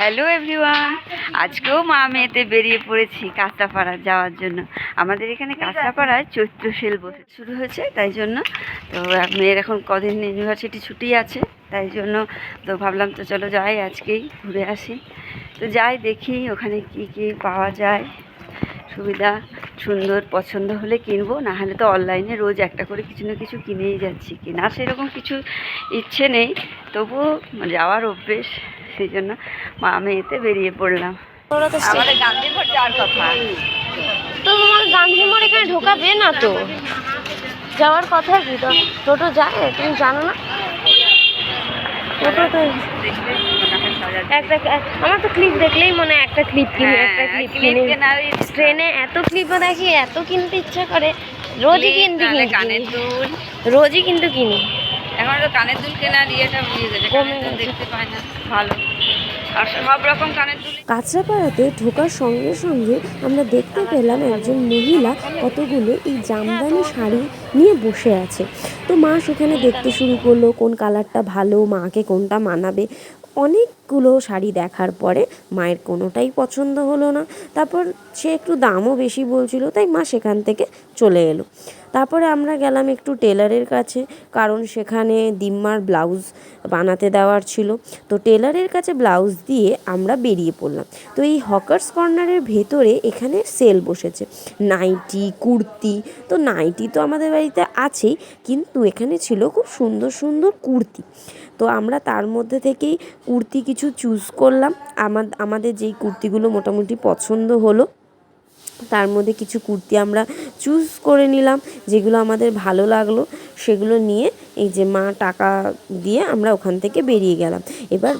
Hello everyone আজকেও মা মেয়েতে বেরিয়ে পড়েছি কাঁচরাপাড়া যাওয়ার জন্য। আমাদের এখানে কাঁচরাপাড়ায় চৈত্র সেল বসে শুরু হয়েছে, তাই জন্য তো মেয়ের এখন কদিন ইউনিভার্সিটি ছুটি আছে, তাই জন্য তো ভাবলাম তো চলো যাই, আজকেই ঘুরে আসি। তো যাই দেখি ওখানে কি কি পাওয়া যায়। সুবিধা, সুন্দর, পছন্দ হলে কিনবো, না হলে তো অনলাইনে রোজ একটা করে কিছু না কিছু কিনেই যাচ্ছি। কেনার সেরকম কিছু ইচ্ছে নেই, তবুও যাওয়ার অভ্যেস। সেই জন্য মা মেয়েতে বেরিয়ে পড়লাম। আমাদের গান্ধী ভোট যাওয়ার কথা। তো তোমার গান্ধী মোড় এখানে ঢোকাবে না তো? যাওয়ার কথা কি? টোটো যায় তুমি জানো না? টোটো তো একটা আমার তো ক্লিপ দেখলেই মনে হয় একটা ক্লিপ কিনি হ্যাঁ, একটা ক্লিপ কিনি। ট্রেনে এত ক্লিপও দেখি এত কিনতে ইচ্ছা করে। রোজই কিনতে কিনি। রোজই কিন্তু কিনি। এখন তো কানের দুল কেনার ইয়েটা দেখতে না। ভালো। কাঁচরাপাড়াতে ঢোকার সঙ্গে সঙ্গে আমরা দেখতে পেলাম একজন মহিলা কতগুলো এই জামদানি শাড়ি নিয়ে বসে আছে। তো মা সেখানে দেখতে শুরু করল, কোন কালারটা ভালো, মাকে কোনটা মানাবে। অনেকগুলো শাড়ি দেখার পরে মায়ের কোনোটাই পছন্দ হলো না। তারপর সে একটু দামও বেশি বলছিল, তাই মা সেখান থেকে চলে এলো। তারপরে আমরা গেলাম একটু টেলারের কাছে, কারণ সেখানে দিম্মার ব্লাউজ বানাতে দেওয়ার ছিল। তো টেলারের কাছে ব্লাউজ দিয়ে আমরা বেরিয়ে পড়লাম। তো এই হকার্স কর্নারের ভেতরে এখানে সেল বসেছে। নাইটি, কুর্তি, তো নাইটি তো আমাদের বাড়িতে আছেই, কিন্তু এখানে ছিল খুব সুন্দর সুন্দর কুর্তি। তো আমরা তার মধ্যে থেকেই কুর্তি কিছু চুজ করলাম। আমা- আমাদের যেই কুর্তিগুলো মোটামুটি পছন্দ হলো তার মধ্যে কিছু কুর্তি আমরা চুজ করে নিলাম, যেগুলো আমাদের ভালো লাগল, সেগুলো নিয়ে এই যে মা টাকা দিয়ে আমরা ওখান থেকে বেরিয়ে গেলাম। এবার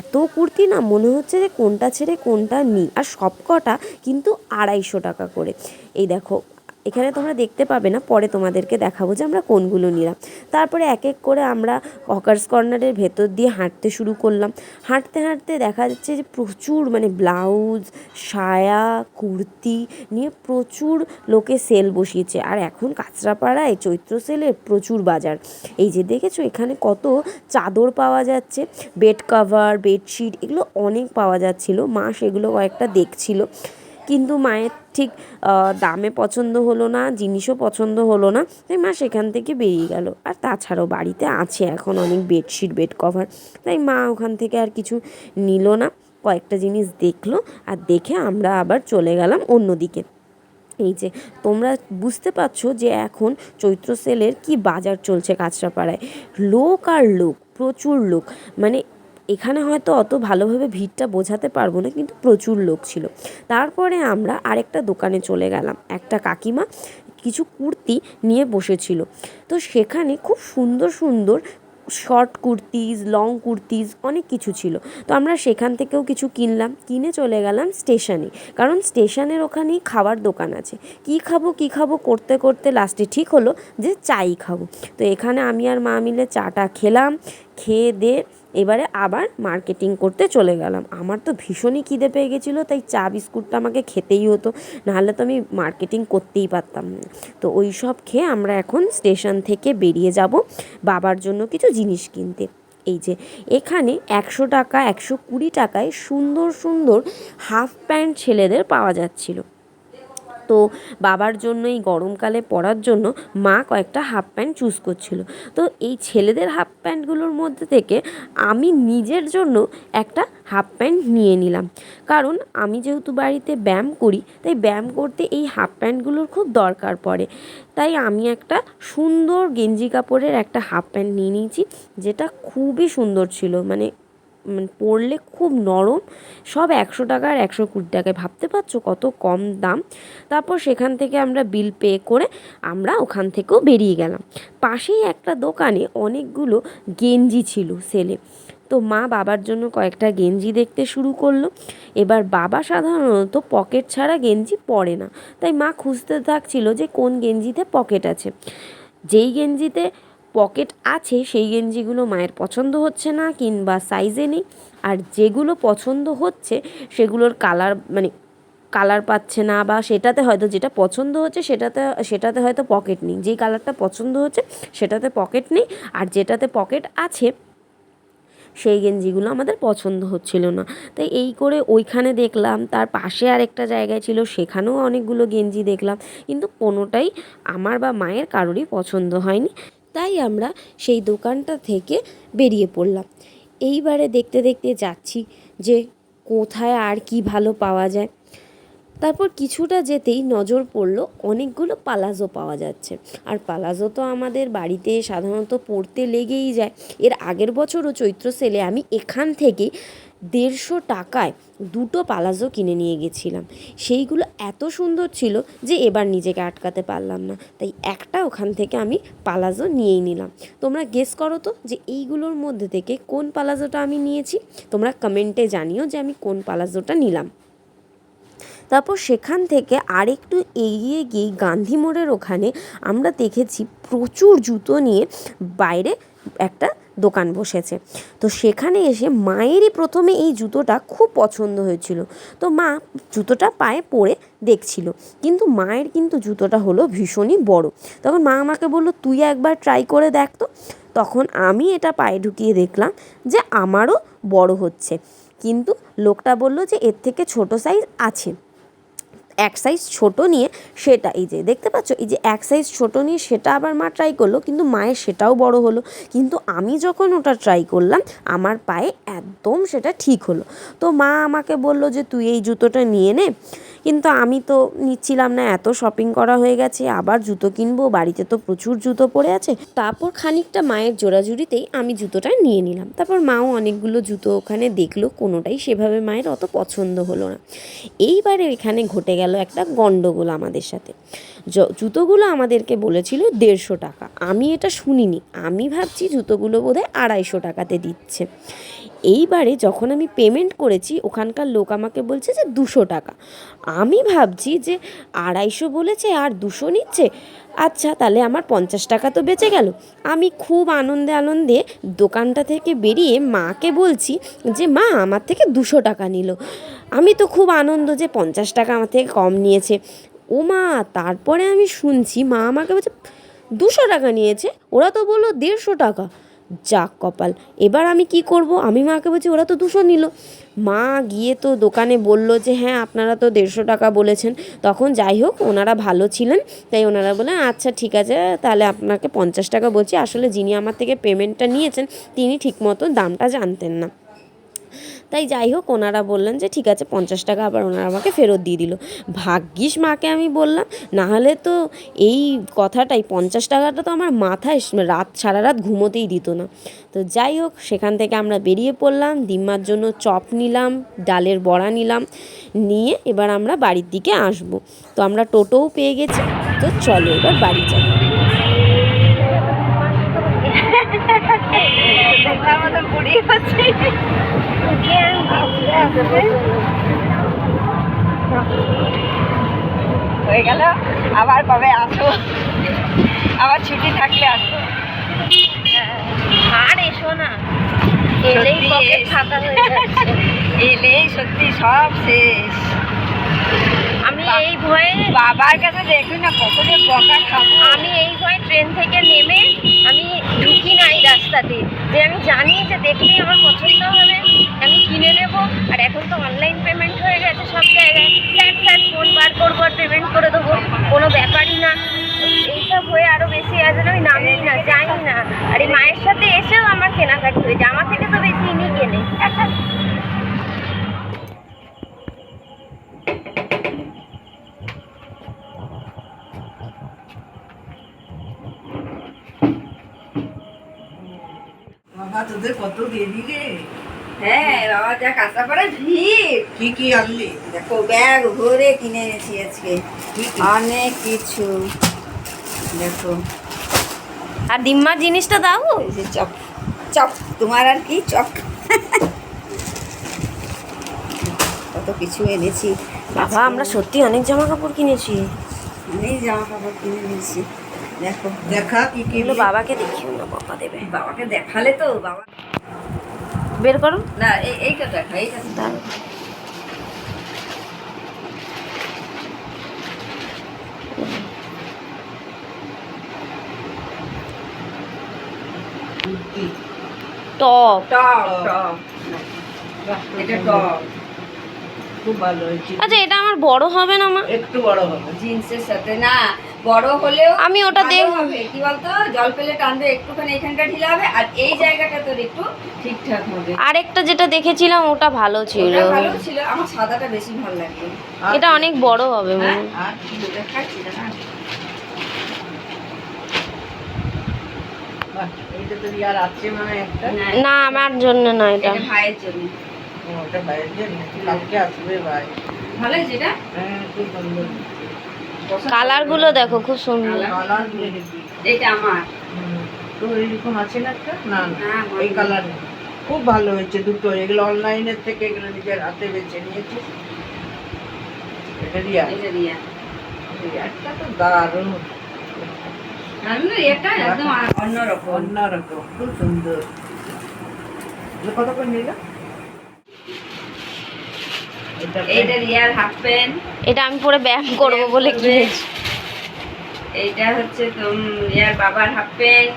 এত কুর্তি না মনে হচ্ছে যে কোনটা ছেড়ে কোনটা নিই আর সব কটা কিন্তু আড়াইশো টাকা করে। এই দেখো এখানে তোমরা দেখতে পাবে না, পরে তোমাদেরকে দেখাবো যে আমরা কোনগুলো নিলাম। তারপরে এক এক করে আমরা হকার্স কর্নারের ভেতর দিয়ে হাঁটতে শুরু করলাম। হাঁটতে হাঁটতে দেখা যাচ্ছে যে প্রচুর মানে ব্লাউজ সায়া, কুর্তি নিয়ে প্রচুর লোকে সেল বসিয়েছে। আর এখন কাঁচরাপাড়ায় চৈত্র সেলের প্রচুর বাজার। এই যে দেখেছ, এখানে কত চাদর পাওয়া যাচ্ছে বেড কাভার বেডশিট এগুলো অনেক পাওয়া যাচ্ছিল। মা সেগুলো কয়েকটা দেখছিল। কিন্তু মায়ের ঠিক দামে পছন্দ হলো না, জিনিসও পছন্দ হলো না, তাই মা সেখান থেকে বেরিয়ে গেল। আর তাছাড়াও বাড়িতে আছে এখন অনেক বেডশিট, বেড কভার, তাই মা ওখান থেকে আর কিছু নিল না। কয়েকটা জিনিস দেখল আর দেখে আমরা আবার চলে গেলাম অন্যদিকে এই যে তোমরা বুঝতে পারছ যে এখন চৈত্র সেলের কি বাজার চলছে কাঁচরাপাড়ায়। লোক আর লোক, প্রচুর লোক। মানে এখানে হয়তো অত ভালোভাবে ভিড়টা বোঝাতে পারব না, কিন্তু প্রচুর লোক ছিল। তারপরে আমরা আরেকটা দোকানে চলে গেলাম। একটা কাকিমা কিছু কুর্তি নিয়ে বসেছিল। তো সেখানে খুব সুন্দর সুন্দর শর্ট কুর্তিজ লং কুর্তিজ অনেক কিছু ছিল। তো আমরা সেখান থেকেও কিছু কিনলাম, কিনে চলে গেলাম স্টেশনে। কারণ স্টেশনের ওখানেই খাবার দোকান আছে। কি খাব কি খাব, করতে করতে লাস্টে ঠিক হলো যে চাই খাব। তো এখানে আমি আর মা মিলে চাটা খেলাম, খেয়ে দিয়ে এবারে আবার মার্কেটিং করতে চলে গেলাম। আমার তো ভীষণই খিদে পেয়ে গেছিল, তাই চা বিস্কুটটা আমাকে খেতেই হতো, নাহলে তো আমি মার্কেটিং করতেই পারতাম না। তো ওই সব খেয়ে আমরা এখন স্টেশন থেকে বেরিয়ে যাব, বাবার জন্য কিছু জিনিস কিনতে। এই যে, এখানে একশো টাকা, একশো কুড়ি টাকায় সুন্দর সুন্দর হাফ প্যান্ট ছেলেদের পাওয়া যাচ্ছিল। তো বাবার জন্য এই গরমকালে পরার জন্য মা কয়েকটা হাফ প্যান্ট চুজ করছিল। তো এই ছেলেদের হাফ প্যান্টগুলোর মধ্যে থেকে আমি নিজের জন্য একটা হাফ প্যান্ট নিয়ে নিলাম। কারণ আমি যেহেতু বাড়িতে ব্যায়াম করি, তাই ব্যায়াম করতে এই হাফ প্যান্টগুলোর খুব দরকার পড়ে। তাই আমি একটা সুন্দর গেঞ্জি কাপড়ের একটা হাফ প্যান্ট নিয়ে নিয়েছি, যেটা খুবই সুন্দর ছিল। মানে মানে পরলে খুব নরম। সব একশো টাকা আর একশো কুড়ি টাকায়। ভাবতে পারছ কত কম দাম? তারপর সেখান থেকে আমরা বিল পে করে আমরা ওখান থেকেও বেরিয়ে গেলাম। পাশেই একটা দোকানে অনেকগুলো গেঞ্জি ছিল সেলে। তো মা বাবার জন্য কয়েকটা গেঞ্জি দেখতে শুরু করল। এবার বাবা সাধারণত পকেট ছাড়া গেঞ্জি পরে না। তাই মা খুঁজতে থাকছিল যে কোন গেঞ্জিতে পকেট আছে। যেই গেঞ্জিতে পকেট আছে, সেই গেঞ্জিগুলো মায়ের পছন্দ হচ্ছে না কিংবা সাইজে নেই। আর যেগুলো পছন্দ হচ্ছে, সেগুলোর কালার মানে কালার পাচ্ছে না বা সেটাতে হয়তো যেটা পছন্দ হচ্ছে, সেটাতে সেটাতে হয়তো পকেট নেই। যেই কালারটা পছন্দ হচ্ছে, সেটাতে পকেট নেই। আর যেটাতে পকেট আছে, সেই গেঞ্জিগুলো আমাদের পছন্দ হচ্ছিল না। তাই এই করে ওইখানে দেখলাম, তার পাশে আরেকটা জায়গায় ছিল, সেখানেও অনেকগুলো গেঞ্জি দেখলাম। কিন্তু কোনোটাই আমার বা মায়ের কারোরই পছন্দ হয়নি। তাই আমরা সেই দোকানটা থেকে বেরিয়ে পড়লাম। এইবারে দেখতে দেখতে যাচ্ছি যে কোথায় আর কি ভালো পাওয়া যায়। তারপর কিছুটা যেতেই নজর পড়ল, অনেকগুলো পালাজো পাওয়া যাচ্ছে। আর পালাজো তো আমাদের বাড়িতে সাধারণত পড়তে লেগেই যায়। এর আগের বছরও চৈত্র সেলে আমি এখান থেকে দেড়শো টাকায় দুটো পালাজো কিনে নিয়ে গেছিলাম। সেইগুলো এত সুন্দর ছিল যে এবার নিজেকে আটকাতে পারলাম না। তাই একটা ওখান থেকে আমি পালাজো নিয়েই নিলাম। তোমরা গেস করো তো যে এইগুলোর মধ্যে থেকে কোন পালাজোটা আমি নিয়েছি? তোমরা কমেন্টে জানিও যে আমি কোন পালাজোটা নিলাম। তারপর সেখান থেকে আরেকটু এগিয়ে গিয়ে গান্ধী মোড়ের ওখানে আমরা দেখেছি প্রচুর জুতো নিয়ে বাইরে একটা দোকান বসেছে। তো সেখানে এসে মায়েরই প্রথমে এই জুতোটা খুব পছন্দ হয়েছিল। তো মা জুতোটা পায়ে পরে দেখছিল। কিন্তু মায়ের কিন্তু জুতোটা হলো ভীষণই বড়। তখন মা আমাকে বলল, তুই একবার ট্রাই করে দেখ তো। তখন আমি এটা পায়ে ঢুকিয়ে দেখলাম যে আমারও বড় হচ্ছে। কিন্তু লোকটা বলল যে, এর থেকে ছোট সাইজ আছে। এক সাইজ ছোট নিয়ে সেটা, এই যে দেখতে পাচ্ছ? এই যে এক সাইজ ছোট নিয়ে সেটা আবার মা ট্রাই করল, কিন্তু মায়ের সেটাও বড় হলো। কিন্তু আমি যখন ওটা ট্রাই করলাম, আমার পায়ে একদম সেটা ঠিক হলো। তো মা আমাকে বলল যে, তুই এই জুতোটা নিয়ে নে। কিন্তু আমি তো নিচ্ছিলাম না, এত শপিং করা হয়ে গেছে, আবার জুতো কিনবো, বাড়িতে তো প্রচুর জুতো পড়ে আছে। তারপর খানিকটা মায়ের জোড়াজুড়িতেই আমি জুতোটা নিয়ে নিলাম। তারপর মাও অনেকগুলো জুতো ওখানে দেখল, কোনোটাই সেভাবে মায়ের অত পছন্দ হলো না। এইবারে এখানে ঘটে গেল একটা গণ্ডগোল আমাদের সাথে। জুতোগুলো আমাদেরকে বলেছিল দেড়শো টাকা। আমি এটা শুনিনি। আমি ভাবছি জুতোগুলো বোধহয় আড়াইশো টাকাতে দিচ্ছে। এইবারে যখন আমি পেমেন্ট করেছি, ওখানকার লোক আমাকে বলছে যে দুশো টাকা। আমি ভাবছি যে আড়াইশো বলেছে, আর দুশো নিচ্ছে। আচ্ছা তাহলে আমার পঞ্চাশ টাকা তো বেঁচে গেল। আমি খুব আনন্দে আনন্দে দোকানটা থেকে বেরিয়ে মাকে বলছি যে, মা, আমার থেকে দুশো টাকা নিল। আমি তো খুব আনন্দ যে পঞ্চাশ টাকা আমার থেকে কম নিয়েছে। ও মা, তারপরে আমি শুনছি মা আমাকে বলছে, দুশো টাকা নিয়েছে? ওরা তো বলল, দেড়শো টাকা। যাক কপাল। এবার আমি কি করব? আমি মাকে বলছি, ওরা তো দুশো নিল। মা গিয়ে তো দোকানে বলল যে হ্যাঁ আপনারা তো দেড়শো টাকা বলেছেন। তখন যাই হোক, ওনারা ভালো ছিলেন। তাই ওনারা বললেন আচ্ছা ঠিক আছে, তাহলে আপনাকে পঞ্চাশ টাকা বলছি। আসলে যিনি আমার থেকে পেমেন্টটা নিয়েছেন, তিনি ঠিকমতো দামটা জানতেন না। তাই যাই হোক, ওনারা বললেন যে, ঠিক আছে, পঞ্চাশ টাকা। আবার ওনারা আমাকে ফেরত দিয়ে দিল। ভাগ্যিস মাকে আমি বললাম, নাহলে তো এই কথাটাই, পঞ্চাশ টাকাটা তো আমার মাথায় রাত, সারা রাত ঘুমোতেই দিত না। তো যাই হোক, সেখান থেকে আমরা বেরিয়ে পড়লাম, দিম্মার জন্য চপ নিলাম, ডালের বড়া নিলাম, নিয়ে এবার আমরা বাড়ির দিকে আসব। তো আমরা টোটোও পেয়ে গেছি, তো চলো এবার বাড়ি যাই। হচ্ছে। হয়ে গেল। আবার কবে আসো আবার ছুটি থাকলে আসো আর এসো না। এলেই ফাঁকা হয়ে যাচ্ছে। এলেই সত্যি সব শেষ। আমি এই ভয়ে বাবার কাছে দেখি না কত যে বকা খাব। আমি এই ভয়ে ট্রেন থেকে নেমে আমি ঢুকি না এই রাস্তাতে। যে আমি জানি যে দেখলেই আমার পছন্দ হবে আমি কিনে নেব আর এখন তো অনলাইন পেমেন্ট হয়ে গেছে সব জায়গায় ফ্যাট ফ্যাট ফোন বার করব আর পেমেন্ট করে দেবো। কোনো ব্যাপারই না। এইসব হয়ে আরও বেশি আছে আমি নামি না যাই না। আর এই মায়ের সাথে এসেও আমার কেনাকাটি হয়েছে। আমার থেকে তো বেশি ইনি কেনে। বাবা, তোদের কত দেরি রে? হ্যাঁ বাবা যা কাঁচা পড়ে ভিড়। কি কি আনলি? দেখো ব্যাগ ভরে কিনে এনেছি আজকে? অনেক কিছু। দেখো। আর দিম্মার জিনিসটা দাও। যে চপ। চপ তোমার আর কি চপ? কত কিছু এনেছি। বাবা আমরা সত্যি অনেক জামা কাপড় কিনেছি। অনেক জামা কাপড় কিনে নিয়েছি দেখো। দেখা কি কি এগুলো বাবাকে দেখিও না বাবা দেবে। বাবাকে দেখালে তো বাবা বের করো। না এইটা দেখা এইটা টপ। টপ। টপ। বাহ, খুব এটা টপ। খুব ভালো আচ্ছা এটা আমার বড় হবে না মা? একটু বড় হবে। জিন্সের সাথে। না বড় হলেও আমি ওটা দেখ- কি বলতো? জল পেলে টানবে একটুখানি এখানটা ঢিলা হবে আর এই জায়গাটা তোর একটু ঠিকঠাক হবে। আরেকটা যেটা দেখেছিলাম ওটা ভালো ছিল। ভালো ছিল আমার সাদাটা বেশি ভালো লাগবে এটা অনেক বড় হবে মনে হ্যাঁ। আর মানে একটা। না, আমার জন্য না এটা। এটা ভাইয়ের জন্য। ওটা বাইরের জন্য কালকে আসবে ভাই। ভালো এটা? হ্যাঁ খুব সুন্দর। কালারগুলো দেখো খুব সুন্দর। এটা আমার। তো এরকম আছে না একটা? না না। না, কালার খুব ভালো হয়েছে দুটো। এগুলো অনলাইনের থেকে এগুলো নিজের হাতে বেছে নিয়েছি এটা রিয়া। রিয়া। রিয়াটা তো দারুণ। এটা একদম অন্যরকম। অন্যরকম খুব সুন্দর। কত করে নিল? এটা রিয়ার হাফ প্যান্ট এটা আমি পরে ব্যায়াম করব বলে কিনেছি। এইটা হচ্ছে তোম রিয়ার বাবার হাফ প্যান্ট।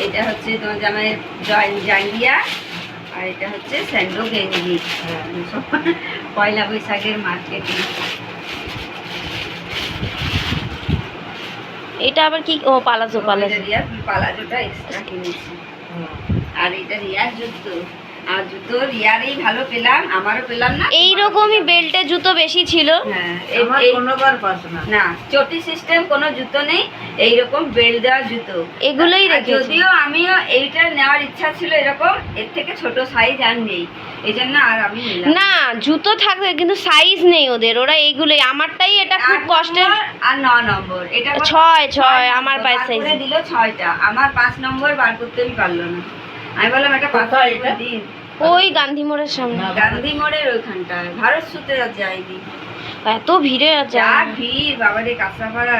এটা হচ্ছে তোমার জামাইয়ের জয়- জাঙ্গিয়া। আর এটা হচ্ছে স্যান্ডো গেঞ্জি। হ্যাঁ। পয়লা বৈশাখের মার্কেটিং এটা আবার কি? ও পালাজো পালাজো। রিয়ার পালাজোটা এক্সট্রা কিনেছি। আর এটা রিয়ার জুতো আর জুতো রিয়ারই ভালো পেলাম আমারও পেলাম না এইরকমই বেল্টের জুতো বেশি ছিল। হ্যাঁ এই- আমার এই- কোনোবার পাস না। চটি সিস্টেম কোনো জুতো নেই এইরকম বেল্ট দেওয়া জুতো। এগুলোই রেখেছি। যদিও আমিও এইটা নেওয়ার ইচ্ছা ছিল এরকম এর থেকে ছোট সাইজ আর নেই এই জন্য আর আমি না। জুতো থাকবে কিন্তু সাইজ নেই ওদের ওরা এইগুলোই আমারটাই এটা খুব কষ্টের। আর ন নম্বর এটা ছয় ছয় আমার বার সাইজ দিল ছয়টা আমার পাঁচ নম্বর বার করতে আমি পারল না। আমি বললাম এটা এটা? দিন। ওই গান্ধী মোড়ের সামনে। গান্ধী মোড়ের ওইখানটায় ভারত সুতে আর যায়নি। এত ভিড়ে আছে যা ভিড় বাবারে কাঁচরাপাড়া